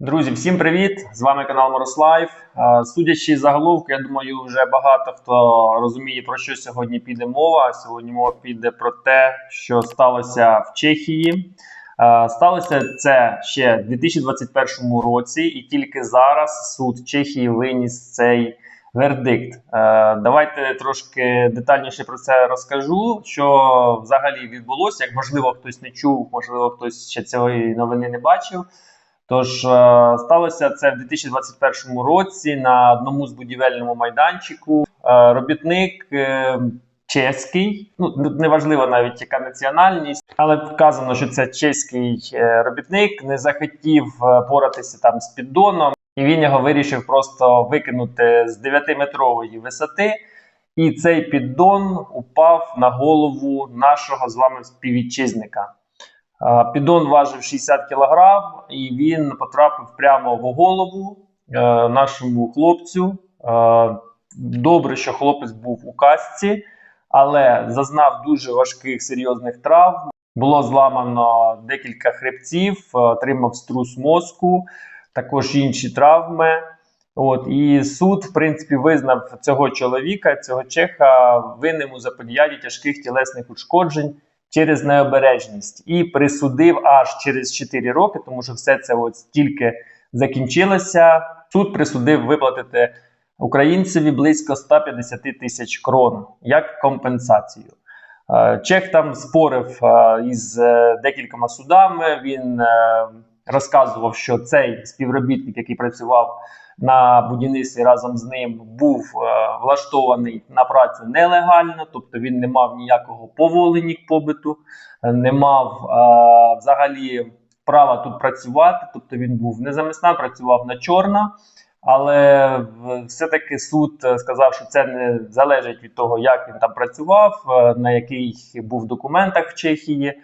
Друзі, всім привіт! З вами канал Морослайв. Судячи з заголовку, я думаю, вже багато хто розуміє, про що сьогодні піде мова. Сьогодні мова піде про те, що сталося в Чехії. Сталося це ще в 2021 році, і тільки зараз суд Чехії виніс цей вердикт. Давайте трошки детальніше про це розкажу. Що взагалі відбулося, як можливо хтось не чув, можливо, хтось ще цієї новини не бачив. Тож е, сталося це в 2021 році на одному з будівельному майданчику. Е, Робітник е, чеський, ну неважливо навіть яка національність, але вказано, що це чеський робітник, не захотів поратися там з піддоном, і він його вирішив просто викинути з 9-метрової висоти. І цей піддон упав на голову нашого з вами співвітчизника. Піддон важив 60 кг, і він потрапив прямо в голову е, нашому хлопцю. Е, Добре, що хлопець був у касці, але зазнав дуже важких серйозних травм. Було зламано декілька хребців, е, отримав струс мозку, також інші травми. От і суд, в принципі, визнав цього чоловіка, цього чеха, винним у заподіянні тяжких тілесних ушкоджень через необережність і присудив аж через 4 роки, тому що все це от тільки закінчилося. Суд присудив виплатити українцеві близько 150 тисяч крон як компенсацію. Е, Чех там спорив е, із е, декількома судами. Він розказував, що цей співробітник, який працював на будівництві разом з ним, був е, влаштований на працю нелегально, тобто він не мав ніякого поволення побиту, е, не мав е, взагалі права тут працювати, тобто він був незамісна, працював на чорно. Але все-таки суд сказав, що це не залежить від того, як він там працював, на яких був документах в Чехії.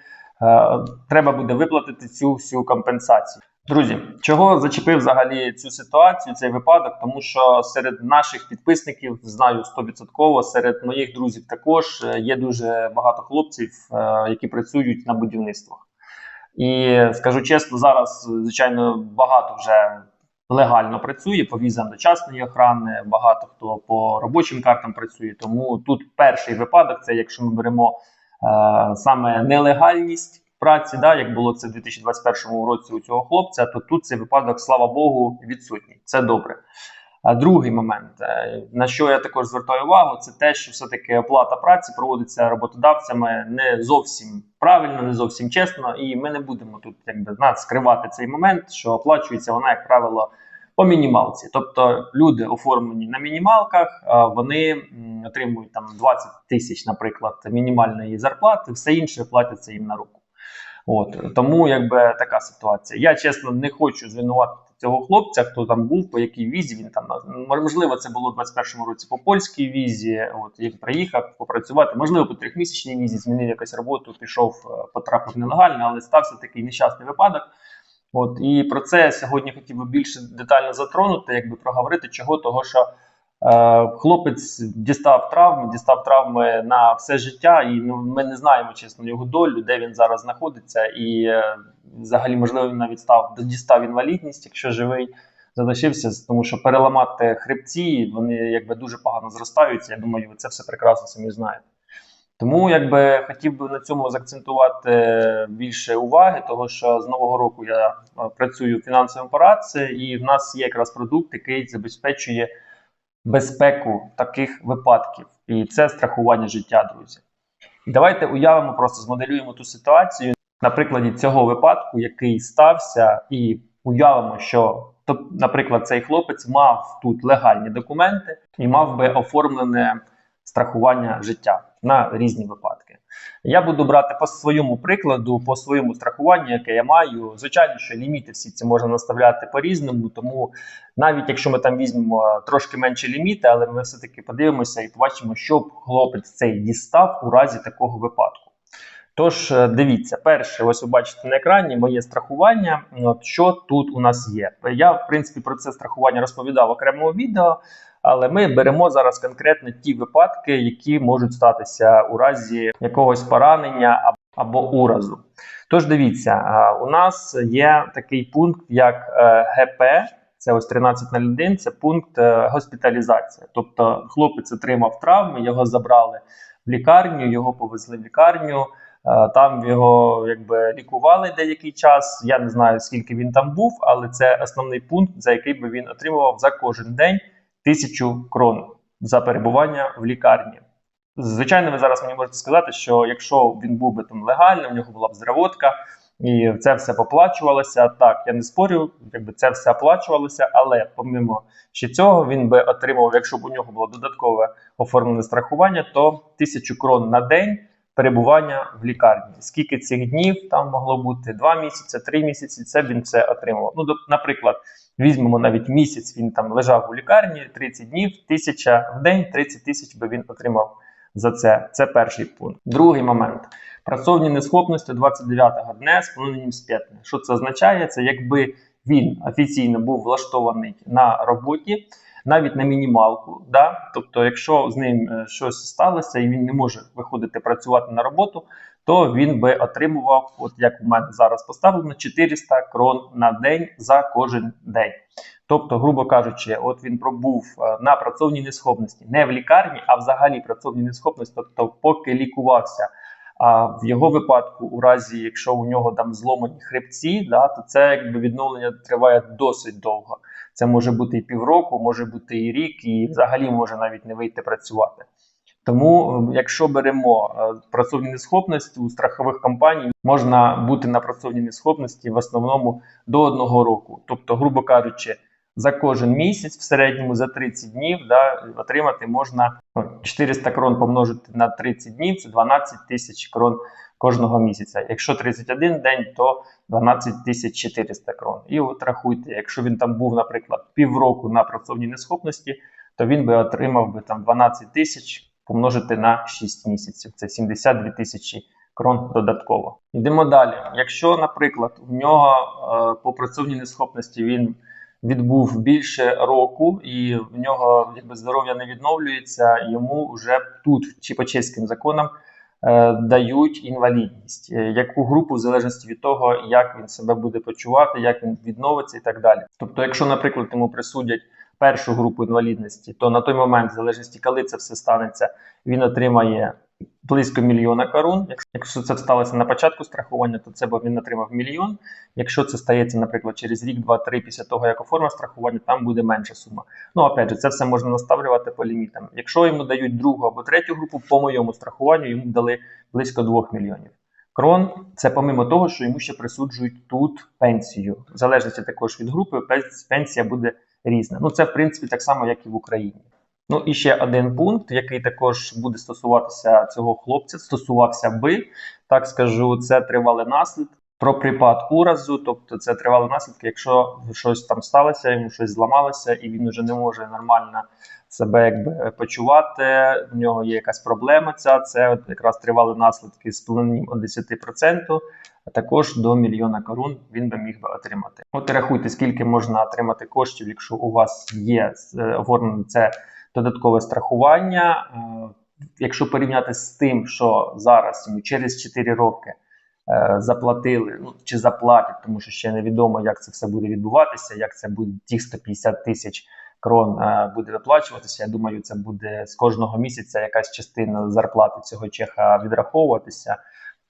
Треба буде виплатити цю всю компенсацію. Друзі, чого зачепив взагалі цю ситуацію, цей випадок? Тому що серед наших підписників знаю 100%, серед моїх друзів також е, є дуже багато хлопців, е, які працюють на будівництвах. І скажу чесно, зараз звичайно багато вже легально працює по візам дочасної охорони, багато хто по робочим картам працює. Тому тут перший випадок це якщо ми беремо е, саме нелегальність праці, да, як було це в 2021 році у цього хлопця, то тут цей випадок, слава Богу, відсутній. Це добре. А другий момент, е, на що я також звертаю увагу, це те, що все-таки оплата праці проводиться роботодавцями не зовсім правильно, не зовсім чесно, і ми не будемо тут якби скривати цей момент, що оплачується вона, як правило, по мінімалці. Тобто люди оформлені на мінімалках, вони отримують там 20 тисяч, наприклад, мінімальної зарплати, все інше платяться їм на руку. От тому якби така ситуація. Я чесно не хочу звинуватити цього хлопця, хто там був, по якій візі він там можливо, це було в 21-му році по польській візі. От він приїхав попрацювати. Можливо, по трьохмісячній візі змінив якусь роботу, пішов, е, потрапив нелегально, але стався такий нещасний випадок. От і про це я сьогодні хотів би більше детально затронути, якби проговорити, чого того, що хлопець дістав травми, дістав травми на все життя, і ну, ми не знаємо чесно його долю, де він зараз знаходиться, і е, взагалі, можливо, він навіть став дістав інвалідність, якщо живий. Залишився, тому що переламати хребці, вони якби дуже погано зростаються. Я думаю, ви це все прекрасно самі знаєте. Тому якби хотів би на цьому заакцентувати більше уваги, того що з нового року я е, працюю в фінансовому апараті, і в нас є якраз продукт, який забезпечує безпеку таких випадків, і це страхування життя, друзі. Давайте уявимо, просто змоделюємо ту ситуацію на прикладі цього випадку, який стався, і уявимо, що наприклад, цей хлопець мав тут легальні документи і мав би оформлене страхування життя на різні випадки. Я буду брати по своєму прикладу, по своєму страхуванню, яке я маю. Звичайно, що ліміти всі ці можна наставляти по-різному, тому навіть якщо ми там візьмемо трошки менше ліміти, але ми все-таки подивимося і побачимо, що хлопець цей дістав у разі такого випадку. Тож, е, дивіться, перше, ось ви бачите на екрані моє страхування. От що тут у нас є. Я, в принципі, про це страхування розповідав в окремому відео, але ми беремо зараз конкретно ті випадки, які можуть статися у разі якогось поранення або уразу. Тож дивіться, у нас є такий пункт, як е, ГП. Це ось 1301, це пункт е, госпіталізація. Тобто хлопець отримав травми, його забрали в лікарню, його повезли в лікарню. е, Там його якби лікували деякий час. Я не знаю скільки він там був, але це основний пункт, за який би він отримував за кожен день тисячу крон за перебування в лікарні. Звичайно, ви зараз мені можете сказати, що якщо він був би там легально, в нього була б здравотка, і це все поплачувалося. Так, я не спорю, якби це все оплачувалося, але помимо ще цього, він би отримав, якщо б у нього було додаткове оформлене страхування, то тисячу крон на день перебування в лікарні. Скільки цих днів там могло бути? Два місяці, три місяці. Це він все отримував. Ну, наприклад, візьмемо навіть місяць. Він там лежав у лікарні 30 днів, тисяча в день, 30 тисяч би він отримав за це. Це перший пункт. Другий момент. Працовні неschopності 29-го дня з поновленням сп'ятне. Що це означає? Це якби він офіційно був влаштований на роботі, навіть на мінімалку. Да? Тобто, якщо з ним е, щось сталося і він не може виходити працювати на роботу, то він би отримував, от як у мене зараз поставлено, 400 крон на день за кожен день. Тобто, грубо кажучи, от він пробув е, на працовній неschopності, не в лікарні, а взагалі працовній неschopності, тобто поки лікувався. А в його випадку, у разі, якщо у нього там зломані хребці, да, то це якби відновлення триває досить довго. Це може бути і півроку, може бути і рік, і взагалі може навіть не вийти працювати. Тому, е, якщо беремо е, працовні неschopності у страхових компаній, можна бути на працовній неschopності в основному до одного року. Тобто, грубо кажучи, за кожен місяць, в середньому за 30 днів, да, отримати можна ну, 400 крон помножити на 30 днів, це 12 тисяч крон кожного місяця. Якщо 31 день, то 12 тисяч 400 крон. І от рахуйте, якщо він там був, наприклад, півроку на працовній неschopності, то він би отримав би там 12 тисяч помножити на 6 місяців. Це 72 тисячі крон додатково. Йдемо далі. Якщо, наприклад, у нього е, по працовній неschopності він відбув більше року, і в нього якби здоров'я не відновлюється, йому вже тут, чи по чеським законам, дають інвалідність, Е, яку групу в залежності від того, як він себе буде почувати, як він відновиться і так далі. Тобто, якщо, наприклад, йому присудять першу групу інвалідності, то на той момент, в залежності, коли це все станеться, він отримає близько мільйона корун. Якщо- це сталося на початку страхування, то це б він отримав мільйон. Якщо це стається, наприклад, через рік, два, три після того, як оформив страхування, там буде менша сума. Ну, опять же, це все можна наставлювати по лімітам. Якщо йому дають другу або третю групу, по моєму страхуванню йому дали близько 2 мільйонів. Крон це помимо того, що йому ще присуджують тут пенсію. В залежності також від групи, пенсія буде різна. Ну, це в принципі так само, як і в Україні. Ну і ще один пункт, який також буде стосуватися цього хлопця, стосувався би, так скажу, це тривали наслідки. Про припад уразу, тобто це тривали наслідки, якщо щось там сталося, йому щось зламалося, і він вже не може нормально себе якби почувати. В нього є якась проблема. Ця це якраз тривали наслідки з плинням 10%, а також до мільйона корун він би міг би отримати. От рахуйте, скільки можна отримати коштів, якщо у вас є е, оформлене це додаткове страхування. Е, Якщо порівняти з тим, що зараз йому через 4 роки е, заплатили ну, чи заплатять, тому що ще невідомо, як це все буде відбуватися, як це буде ті 150 тисяч крон е, буде виплачуватися. Я думаю, це буде з кожного місяця якась частина зарплати цього чеха відраховуватися.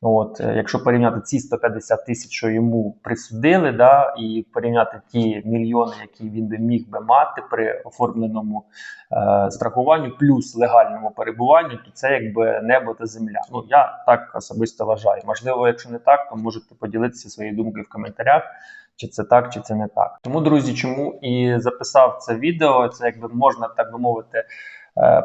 От, е, якщо порівняти ці 150 тисяч, що йому присудили, да, і порівняти ті мільйони, які він би міг би мати при оформленому е, страхуванню, плюс легальному перебуванні, то це якби небо та земля. Ну я так особисто вважаю. Можливо, якщо не так, то можете поділитися своєю думкою в коментарях. Чи це так, чи це не так. Тому, друзі, чому і записав це відео, це якби можна так би мовити,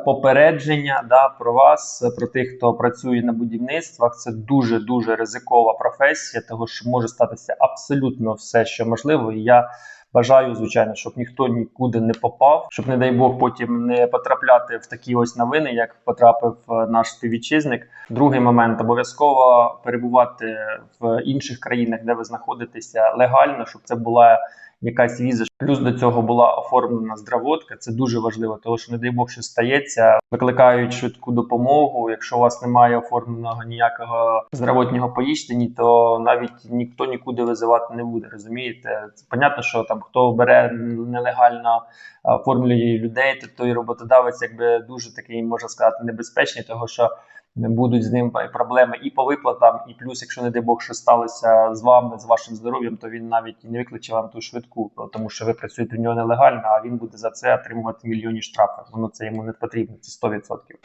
попередження да, про вас, про тих, хто працює на будівництвах. Це дуже дуже ризикова професія, того що може статися абсолютно все, що можливо. І я бажаю, звичайно, щоб ніхто нікуди не попав, щоб, не дай Бог, потім не потрапляти в такі ось новини, як потрапив е, наш співвітчизник. Другий момент обов'язково перебувати в інших країнах, де ви знаходитеся легально, щоб це була якась віза. Плюс до цього була оформлена здравотка. Це дуже важливо, тому що не дай Бог, що стається. Викликають швидку допомогу. Якщо у вас немає оформленого ніякого здравотнього поїздні, то навіть ніхто нікуди визивати не буде. Розумієте? Це понятно, що там хто бере нелегально оформлює людей, то той роботодавець, якби дуже такий можна сказати, небезпечний, того що будуть з ним проблеми і по виплатам, і плюс, якщо не дай Бог, що сталося з вами, з вашим здоров'ям, то він навіть не викличе вам ту швидку, тому що ви працюєте в нього нелегально, а він буде за це отримувати мільйонні штрафи. Воно це йому не потрібно. Це 100%.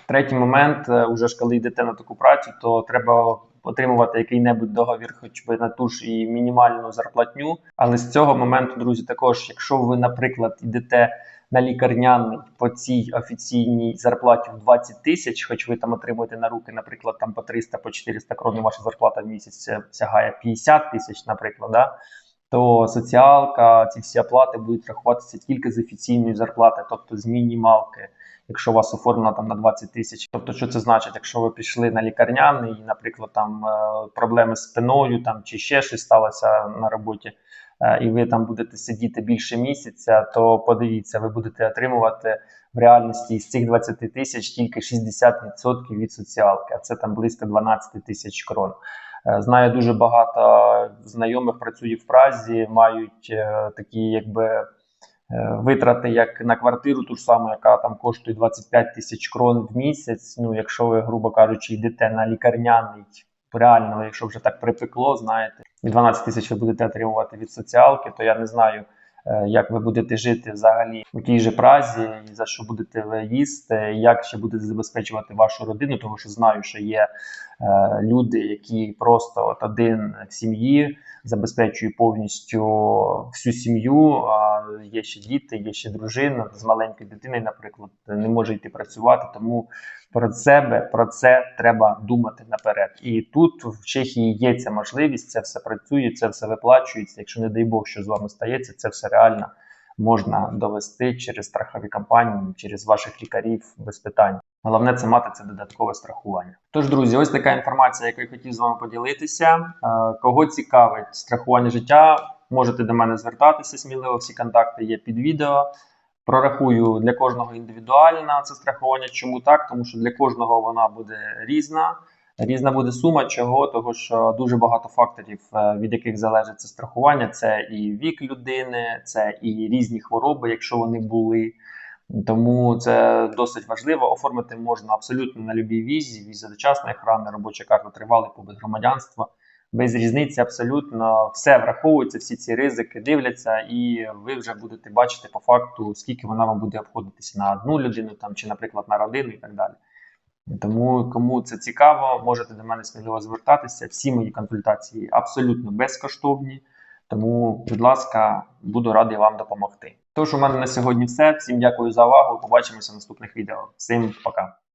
Третій момент, е, уже ж коли йдете на таку працю, то треба. Отримувати який-небудь договір, хоч би на ту ж і мінімальну зарплатню. Але з цього моменту, друзі, також, якщо ви, наприклад, йдете на лікарняний по цій офіційній зарплаті в 20 тисяч, хоч ви там отримуєте на руки, наприклад, там по 300 по 400 крон, ваша зарплата в місяць сягає 50 тисяч, наприклад, да, то соціалка, ці всі оплати будуть рахуватися тільки з офіційної зарплати, тобто з мінімалки. Якщо у вас оформлено там на 20 тисяч, тобто що це значить, якщо ви пішли на лікарняний, і, наприклад, там е, проблеми з спиною, там чи ще щось сталося на роботі, і ви там будете сидіти більше місяця, то подивіться, ви будете отримувати в реальності з цих 20 тисяч тільки 60% від соціалки, а це там близько 12 тисяч крон. Е, знаю дуже багато знайомих працює в Празі, мають е, такі, якби. Е, витрати як на квартиру, ту ж саму, яка там коштує 25 тисяч крон в місяць. Ну, якщо ви, грубо кажучи, йдете на лікарняний, реально, якщо вже так припекло, знаєте, 12 тисяч ви будете отримувати від соціалки, то я не знаю, е, як ви будете жити взагалі у тій же празі, і за що будете ви їсти, як ще будете забезпечувати вашу родину, тому що знаю, що є е, люди, які просто от один в сім'ї забезпечує повністю всю сім'ю. Є ще діти, є ще дружина з маленькою дитиною, наприклад, не може йти працювати, тому про себе про це треба думати наперед. І тут в Чехії є ця можливість, це все працює, це все виплачується. Якщо не дай Бог, що з вами стається, це все реально можна довести через страхові компанії, через ваших лікарів без питань. Головне це мати це додаткове страхування. Тож, друзі, ось така інформація, яку я хотів з вами поділитися. Е, кого цікавить страхування життя, можете до мене звертатися сміливо. Всі контакти є під відео. Прорахую для кожного індивідуальна це страхування. Чому так? Тому що для кожного вона буде різна. Різна буде сума чого, того що дуже багато факторів, е, від яких залежить це страхування. Це і вік людини, це і різні хвороби, якщо вони були. Тому це досить важливо. Оформити можна абсолютно на любій візі, віза дочасної охорони, робоча карта тривалий побит громадянства без різниці абсолютно все враховується, всі ці ризики дивляться, і ви вже будете бачити по факту, скільки вона вам буде обходитися на одну людину, там чи, наприклад, на родину і так далі. Тому кому це цікаво, можете до мене сміливо звертатися. Всі мої консультації абсолютно безкоштовні. Тому, будь ласка, буду радий вам допомогти. Тож, у мене на сьогодні все. Всім дякую за увагу. Побачимося в наступних відео. Всім пока.